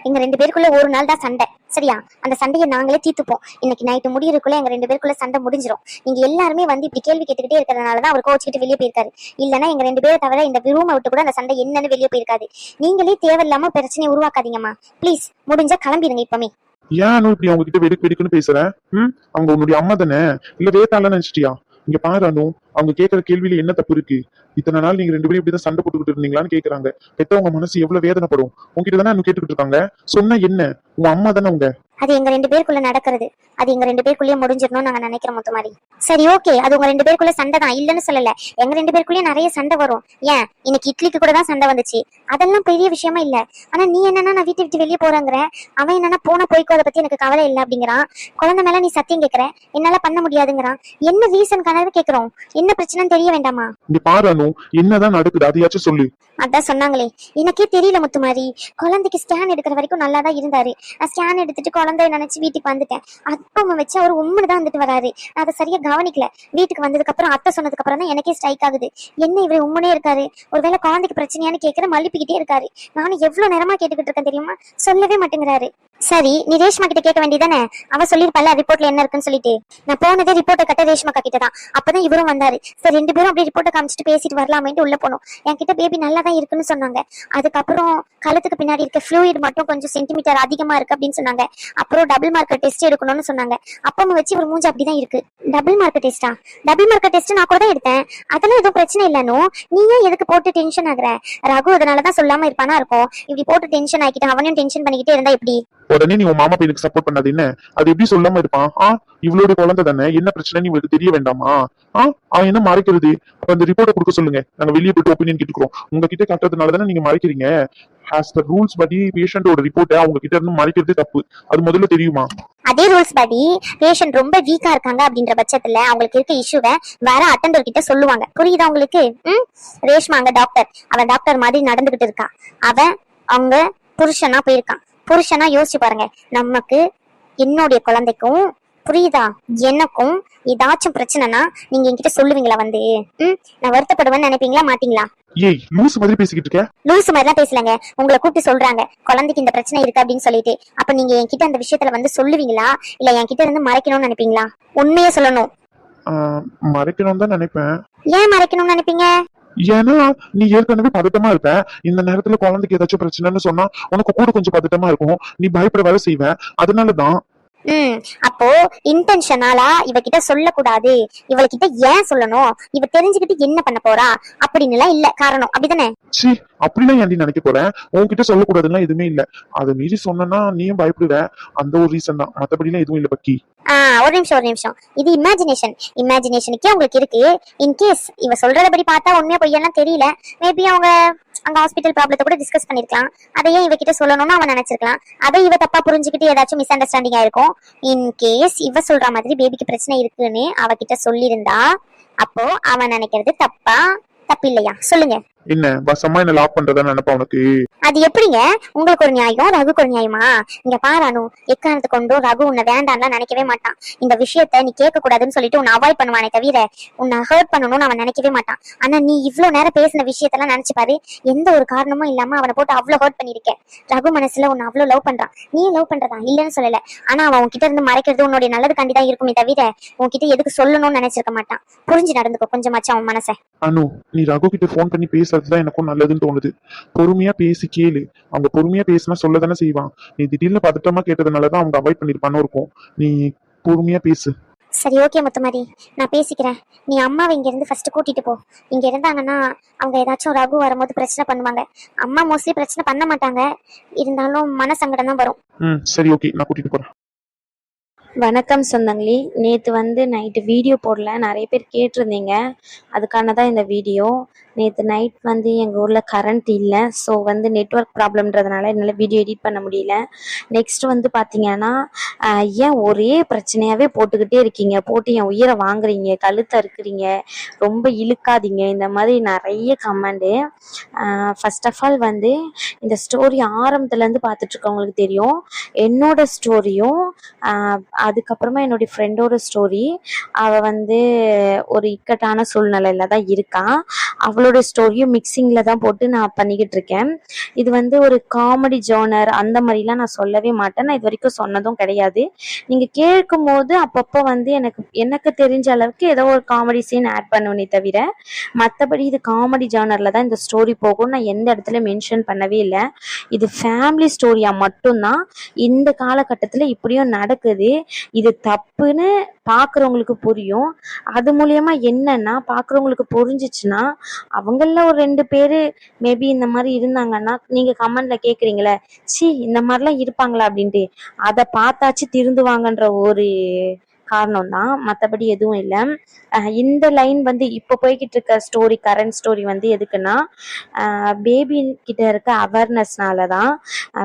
எங்க ரெண்டு பேருக்குள்ள ஒரு நாள் தான் சண்டை சரியா? அந்த சண்டையை நாங்களே தீர்த்துப்போம். இன்னைக்கு நைட்டு முடியறதுக்குள்ள எங்க ரெண்டு பேருக்குள்ள சண்டை முடிஞ்சிரும். நீங்க எல்லாருமே வந்து இப்படி கேள்வி கேட்டுக்கிட்டே இருக்கிறதுனால தான் அவர் கோச்சிக்கிட்டு வெளியே போயிருக்காரு. இல்லைன்னா எங்க ரெண்டு பேரை தவிர இந்த ரூமை விட்டு கூட அந்த சண்டை என்னன்னு வெளியே போயிருக்காது. நீங்களே தேவையில்லாம பிரச்சனையை உருவாக்காதீங்கம்மா. ப்ளீஸ் முடிஞ்சா கிளம்பிடுங்க இப்பமே. ஏன் அனு இப்படி அவங்க கிட்ட வெடுக்கு வெடுக்குன்னு பேசுற? ம்? அவங்க உன்னுடைய அம்மா தானே? இல்ல வேத்தால நினைச்சிட்டியா? இங்க பாரு அனு அவங்க கேக்குற கேள்வியில என்ன தப்பு இருக்கு? இத்தனை நாள் நீங்க ரெண்டு பேரும் இப்படிதான் சண்டை போட்டுக்கிட்டு இருந்தீங்களான்னு கேக்குறாங்க. பெத்தவங்க மனசு எவ்வளவு வேதனைப்படும். உங்ககிட்ட தானே கேட்டுக்கிட்டு இருக்காங்க? சொன்னா என்ன? உங்க அம்மா தானே உங்க? அது எங்க ரெண்டு பேருக்குள்ள நடக்கிறது. அது எங்க ரெண்டு பேருக்குள்ளேயே முடிஞ்சிடணும்னு நாங்க நினைக்கிறோம் மொத்த மாதிரி சரி ஓகே அது உங்க ரெண்டு பேருக்குள்ள சண்டை தான். இல்லைன்னு சொல்லல. எங்க ரெண்டு பேருக்குள்ளேயே நிறைய சண்டை வரும். ஏன்? இன்னைக்கு இட்லிக்கு கூட தான் சண்டை வந்துச்சு. அதெல்லாம் பெரிய விஷயமா இல்ல. ஆனா நீ என்னன்னா நான் வீட்டை விட்டு வெளியே போறேங்கிற. அவன் என்னன்னா போன போய்க்கோ அதை பத்தி எனக்கு கவலை இல்லை அப்படிங்கிறான். குழந்தை மேல நீ சத்தியம் கேக்குற. என்னால பண்ண முடியாதுங்கிறான். என்ன ரீசன் கனவு கேக்குறோம்? என்ன பிரச்சனைன்னு தெரிய வேண்டாமா? இங்க பாரு அனு. என்னதான் நடக்குது? அதையாச்சும் சொல்லு. அதான் சொன்னாங்களே. எனக்கே தெரியல முத்துமாரி. குழந்தைக்கு ஸ்கேன் எடுக்கிற வரைக்கும் நல்லா தான் இருந்தாரு. நான் ஸ்கேன் எடுத்துட்டு குழந்தைய நினைச்சு வீட்டுக்கு வந்துட்டேன். அப்பா வச்சு அவர் உண்மைதான் தான் வந்துட்டு வராரு. நான் அதை சரியா கவனிக்கல. வீட்டுக்கு வந்ததுக்கு அப்புறம் அத்தை சொன்னதுக்கு அப்புறம் தான் எனக்கே ஸ்ட்ரைக் ஆகுது. என்ன இவர் உண்மையே இருக்காரு? ஒருவேளை குழந்தைக்கு பிரச்சனையான்னு கேட்கிற மல்லிப்பிக்கிட்டே இருக்காரு. நானும் எவ்வளவு நேரமா கேட்டுக்கிட்டு இருக்கேன் தெரியுமா? சொல்லவே மாட்டேங்கிறாரு. சரி நீ ரேஷ்மா கிட்ட கேட்க வேண்டியதானே அவ சொல்லிருப்பல ரிப்போர்ட்ல என்ன இருக்குன்னு சொல்லிட்டு. நான் போனதே ரிப்போர்ட்டை கட்ட ரேஷ்மா கிட்ட தான். அப்பதான் இவரும் வந்தாரு. சரி ரெண்டு பேரும் அப்படியே ரிப்போர்ட்டை காமிச்சிட்டு பேசிட்டு வரலாமேன்ட்டு உள்ள போனோம். என்கிட்ட பேபி நல்லா தான் இருக்குன்னு சொன்னாங்க. அதுக்கப்புறம் கழுத்துக்கு பின்னாடி இருக்க ஃப்ளூயிட் மட்டும் கொஞ்சம் சென்டிமீட்டர் அதிகமா இருக்கு அப்படின்னு சொன்னாங்க. அப்புறம் டபுள் மார்க்கர் டெஸ்ட் எடுக்கணும்னு சொன்னாங்க. அப்பவும் வச்சு ஒரு மூஞ்சி அப்படிதான் இருக்கு. டபுள் மார்க்கர் டெஸ்டா டபுள் மார்க்கர் டெஸ்ட் நான் கூட தான் எடுத்தேன். அதெல்லாம் எதுவும் பிரச்சனை இல்லைனோ நீ ஏன் எதுக்கு போட்டு டென்ஷன் ஆகுற? ரகு அதனாலதான் சொல்லாம இருப்பானா இருக்கும். இப்படி போட்டு டென்ஷன் ஆகிட்டு அவனையும் டென்ஷன் பண்ணிக்கிட்டே இருந்தா எப்படி? உடனே நீ உன் மாமா பையனுக்கு சப்போர்ட் பண்ணாது என்ன? அது எப்படி சொல்லாம இருப்பான்? ஆ இவளோட குழந்தை தானே? என்ன பிரச்சனை? உங்களுக்கு தெரிய வேண்டாமா? ஆ அவன் என்ன மறைக்கிறது? அப்ப அந்த ரிப்போர்ட்டை கொடுக்க சொல்லுங்க. நாங்க வெளியே போயிட்டு ஒப்பீனியன் கேட்டுக்கிறோம். உங்ககிட்ட காட்டுறதுனால தானே நீங்க மறைக்கிறீங்க? ஹாஸ் த ரூல்ஸ் படி பேஷண்டோட ரிப்போர்ட்டை அவங்க கிட்ட இருந்து மறைக்கிறது தப்பு. அது முதல்ல தெரியுமா? அதே ரூல்ஸ் படி பேஷண்ட் ரொம்ப வீக்கா இருக்காங்க அப்படின்ற பட்சத்துல அவங்களுக்கு இருக்க இஷ்யூவை வேற அட்டண்டர் கிட்ட சொல்லுவாங்க. புரியுதா உங்களுக்கு? ம்? ரேஷ்மா அங்க டாக்டர் அவன் டாக்டர் மாதிரி நடந்துகிட்டு இருக்கான். அவன் அவங்க புருஷனா போயிருக்கான். புருஷனா யோசிச்சு பாருங்க. நமக்கு என்னுடைய குழந்தைக்கும் புரியுதா? எனக்கும் ஏதாச்சும் பிரச்சனைனா நீங்க என்கிட்ட சொல்லுவீங்களா வந்து? ம்? நான் வருத்தப்படுவேன்னு நினைப்பீங்களா? மாட்டீங்களா? ஏய் லூஸ் மாதிரி பேசிக்கிட்டு இருக்க? லூசு மாதிரிலாம் பேசலங்க. உங்களை கூப்பிட்டு சொல்றாங்க. குழந்தைக்கு இந்த பிரச்சனை இருக்கு அப்படின்னு சொல்லிட்டு. அப்ப நீங்க என்கிட்ட அந்த விஷயத்துல வந்து சொல்லுவீங்களா? இல்ல என்கிட்ட இருந்து மறைக்கணும்னு நினைப்பீங்களா? உண்மையே சொல்லணும். ஆ, மறைக்கணும்னு தான் நினைப்பேன். ஏன் மறைக்கணும்னு நினைப்பீங்க? ஏன்னா நீ ஏற்கனவே பதட்டமா இருப்ப. இந்த நேரத்துல குழந்தைக்கு ஏதாச்சும் பிரச்சனைன்னு சொன்னா உனக்கு கூட கொஞ்சம் பதட்டமா இருக்கும். நீ பயப்பட வேலை செய்வ. அதனாலதான் ம். அப்போ இன்டென்ஷனாலா இவகிட்ட சொல்லக்கூடாது. இவள்கிட்ட ஏன் சொல்லணும்? இவ தெரிஞ்சுக்கிட்டு என்ன பண்ண போறா? அப்படின்னு எல்லாம் இல்ல. காரணம். அப்படிதானே? சி அப்படிலாம் ஏன்டி நினைக்க போறேன் உன்கிட்ட சொல்லக்கூடாதுன்னா எதுவுமே இல்ல. அதை மீறி சொன்னா நீயும் பயப்படுவ. அந்த ஒரு ரீசன் தான். மத்தபடிலாம் எதுவும் இல்ல பக்கி. ஒரு நிமிஷம் ஒரு நிமிஷம். இது இமேஜினேஷன் இமேஜினேஷனுக்கே உங்களுக்கு இருக்கு. இன்கேஸ் இவ சொல்றதபடி பார்த்தா உண்மையா பொய்யெல்லாம் தெரியல. மேபி அவங்க அங்க ஹாஸ்பிட்டல் ப்ராப்ளத்தை கூட டிஸ்கஸ் பண்ணிருக்கலாம். அதையே இவகிட்ட சொல்லணும்னு அவன் நினைச்சிருக்கலாம். அதை இவ தப்பா புரிஞ்சுக்கிட்டு ஏதாச்சும் மிஸ் அண்டர்ஸ்டாண்டிங் ஆயிருக்கும் இன்கேஸ் இவ சொல்ற மாதிரி பேபிக்கு பிரச்சனை இருக்குன்னு அவகிட்ட சொல்லியிருந்தா அப்போ அவன் நினைக்கிறது தப்பா? தப்பு இல்லையா சொல்லுங்க. என்ன வசமா என்ன லாக் பண்றதா நினைப்பா உனக்கு? அது எப்படிங்க? உங்களுக்கு ஒரு நியாயம் ரகுக்கு ஒரு நியாயமா? இங்க பாரு அனு எக்காரணத்து கொண்டும் ரகு உன்னை வேண்டாம்லாம் நினைக்கவே மாட்டான். இந்த விஷயத்த நீ கேட்க கூடாதுன்னு சொல்லிட்டு உன்னை அவாய்ட் பண்ணுவானே தவிர உன்னை ஹர்ட் பண்ணணும்னு அவன் நினைக்கவே மாட்டான். ஆனா நீ இவ்ளோ நேரம் பேசின விஷயத்தெல்லாம் நினைச்சு பாரு எந்த ஒரு காரணமும் இல்லாம அவனை போட்டு அவ்வளவு ஹர்ட் பண்ணிருக்க ரகு மனசுல உன்னை அவ்வளவு லவ் பண்றான். நீ லவ் பண்றதா? இல்லைன்னு சொல்லல. ஆனா அவன் உன்கிட்ட இருந்து மறைக்கிறது உன்னுடைய நல்லது கண்டிதான் இருக்குமே தவிர உன்கிட்ட எதுக்கு சொல்லணும்னு நினைச்சிருக்க மாட்டான். புரிஞ்சு நடந்துக்கோ கொஞ்சமாச்சும் அவன் மனசை. அனு நீ ரகு கிட்ட ஃபோன் பண்ணி பேசுறதுதான் எனக்கும் நல்லதுன்னு தோணுது. பொறுமையா பேசி கேளு. அவங்க பொறுமையா பேசினா சொல்லதானே செய்வான். நீ திடீர்னு பதட்டமா கேட்டதுனாலதான் அவங்க அவாய்ட் பண்ணிருப்பானோ இருக்கும். நீ பொறுமையா பேசு. சரி ஓகே முத்துமாரி. நான் பேசிக்கிறேன். நீ அம்மாவை இங்க இருந்து ஃபர்ஸ்ட் கூட்டிட்டு போ. இங்க இருந்தாங்கன்னா அவங்க ஏதாச்சும் ரகு வரும்போது பிரச்சனை பண்ணுவாங்க. அம்மா மோஸ்ட்லி பிரச்சனை பண்ண மாட்டாங்க. இருந்தாலும் மன சங்கடம் தான் வரும். ம் சரி ஓகே நான் கூட்டிட்டு போறேன். வணக்கம் சொந்தங்களே. நேற்று வந்து நைட்டு வீடியோ போடல. நிறைய பேர் கேட்டிருந்தீங்க. அதுக்கான தான் இந்த வீடியோ நேற்று நைட் வந்து எங்கள் ஊரில் கரண்ட் இல்லை. ஸோ வந்து நெட்ஒர்க் ப்ராப்ளம்ன்றதுனால என்னால் வீடியோ எடிட் பண்ண முடியல. நெக்ஸ்ட் வந்து பார்த்தீங்கன்னா ஏன் ஒரே பிரச்சனையாகவே போட்டுக்கிட்டே இருக்கீங்க? போட்டு என் உயிரை வாங்குறீங்க. கழுத்தை இருக்கிறீங்க ரொம்ப இழுக்காதீங்க. இந்த மாதிரி நிறைய கமெண்டு ஃபஸ்ட் ஆஃப் ஆல் வந்து இந்த ஸ்டோரி ஆரம்பத்துலேருந்து பார்த்துட்ருக்கவங்களுக்கு தெரியும். என்னோட ஸ்டோரியும் அதுக்கப்புறமா என்னுடைய ஃப்ரெண்டோட ஸ்டோரி அவள் வந்து ஒரு இக்கட்டான சூழ்நிலையில தான் இருக்கா. அவளோட ஸ்டோரியும் மிக்சிங்கில் தான் போட்டு நான் பண்ணிக்கிட்டு இருக்கேன். இது வந்து ஒரு காமெடி ஜோனர் அந்த மாதிரிலாம் நான் சொல்லவே மாட்டேன். நான் இது வரைக்கும் சொன்னதும் கிடையாது. நீங்கள் கேட்கும் போது அப்பப்போ வந்து எனக்கு எனக்கு தெரிஞ்ச அளவுக்கு ஏதோ ஒரு காமெடி சீன் ஆட் பண்ணுவேனே தவிர மற்றபடி இது காமெடி ஜானரில் தான் இந்த ஸ்டோரி போகும் நான் எந்த இடத்துல மென்ஷன் பண்ணவே இல்லை. இது ஃபேமிலி ஸ்டோரியாக மட்டும்தான் இந்த காலகட்டத்தில் இப்படியும் நடக்குது. இது தப்புன்னு பார்க்குறவங்களுக்கு புரியும். அது மூலயமா என்னன்னா பார்க்குறவங்களுக்கு புரிஞ்சிச்சுன்னா அவங்கள ஒரு ரெண்டு பேர் மேபி இந்த மாதிரி இருந்தாங்கன்னா நீங்கள் கமெண்டில் கேட்குறீங்களே சி இந்த மாதிரிலாம் இருப்பாங்களா? அப்படின்ட்டு அதை பார்த்தாச்சு திருந்துவாங்கன்ற ஒரு காரணம் தான் மற்றபடி எதுவும் இல்லை. இந்த லைன் வந்து இப்போ போய்கிட்டு இருக்க ஸ்டோரி கரண்ட் ஸ்டோரி வந்து எதுக்குன்னா பேபி கிட்ட இருக்க அவேர்னஸ்னால தான்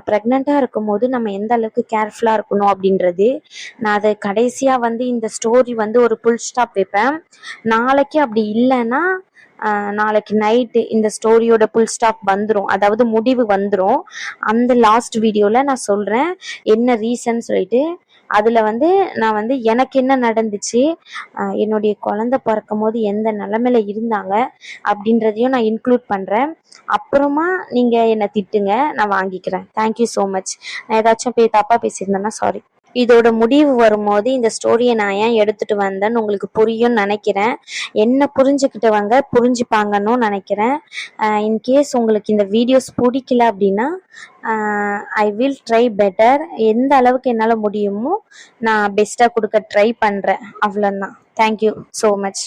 ப்ரெக்னெண்ட்டாக இருக்கும்போது நம்ம எந்த அளவுக்கு கேர்ஃபுல்லாக இருக்கணும் அப்படின்றது. நான் அதை கடைசியாக வந்து இந்த ஸ்டோரி வந்து ஒரு புல் ஸ்டாப் வைப்பேன். நாளைக்கு அப்படி இல்லைன்னா நாளைக்கு நைட்டு இந்த ஸ்டோரியோட புல் ஸ்டாப் வந்துடும் அதாவது முடிவு வந்துடும் அந்த லாஸ்ட் வீடியோவில் நான் சொல்கிறேன் என்ன ரீசன் சொல்லிட்டு அதில் வந்து நான் வந்து எனக்கு என்ன நடந்துச்சு என்னுடைய குழந்தை பிறக்கும் போது எந்த நிலமையில இருந்தாங்க அப்படின்றதையும் நான் இன்க்ளூட் பண்ணுறேன் அப்புறமா நீங்கள் என்னை திட்டுங்க நான் வாங்கிக்கிறேன். தேங்க்யூ ஸோ மச் நான் ஏதாச்சும் போய் தப்பாக பேசியிருந்தேன்னா சாரி இதோட முடிவு வரும்போது இந்த ஸ்டோரியை நான் ஏன் எடுத்துட்டு வந்தேன்னு உங்களுக்கு புரியும்னு நினைக்கிறேன். என்ன புரிஞ்சுக்கிட்டவங்க புரிஞ்சுப்பாங்கன்னு நினைக்கிறேன். இன்கேஸ் உங்களுக்கு இந்த வீடியோஸ் பிடிக்கல அப்படின்னா ஐ வில் ட்ரை பெட்டர் எந்த அளவுக்கு என்னால் முடியுமோ நான் பெஸ்ட்டாக கொடுக்க ட்ரை பண்ணுறேன் அவ்வளோதான் தேங்க்யூ ஸோ மச்